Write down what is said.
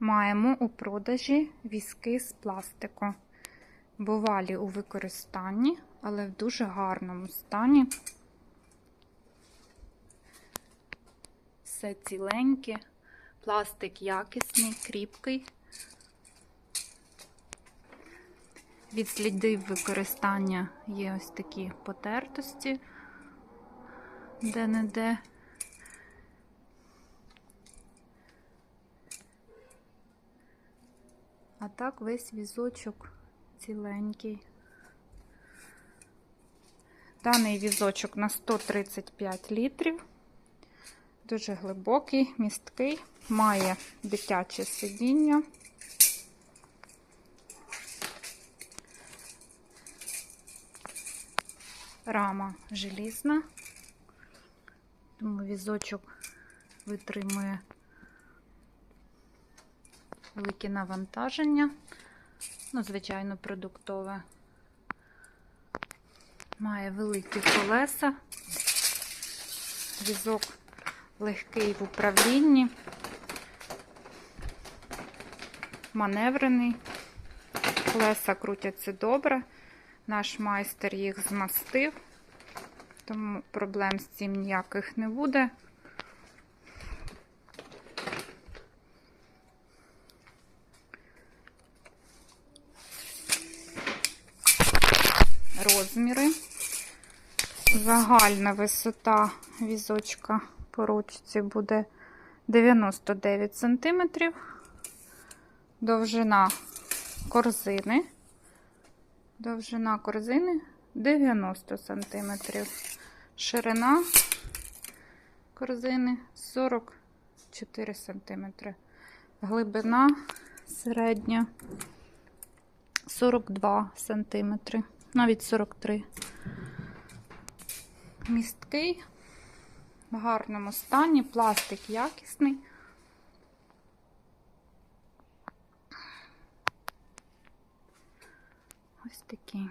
Маємо у продажі візки з пластику. Бувалі у використанні, але в дуже гарному стані. Все ціленьке, пластик якісний, кріпкий. Від слідів використання є ось такі потертості, де-не-де. А так весь візочок ціленький. Даний візочок на 135 літрів. Дуже глибокий, місткий, має дитяче сидіння. Рама желізна, тому візочок витримує велике навантаження, ну, звичайно, продуктове. Має великі колеса, візок легкий в управлінні, маневрений, колеса крутяться добре. Наш майстер їх змастив, тому проблем з цим ніяких не буде. Розміри. Загальна висота візочка по ручці буде 99 см. Довжина корзини. Довжина корзини 90 см. Ширина корзини 44 см. Глибина середня 42 см. Навіть 43. Місткий, в гарному стані, пластик якісний. Ось такий.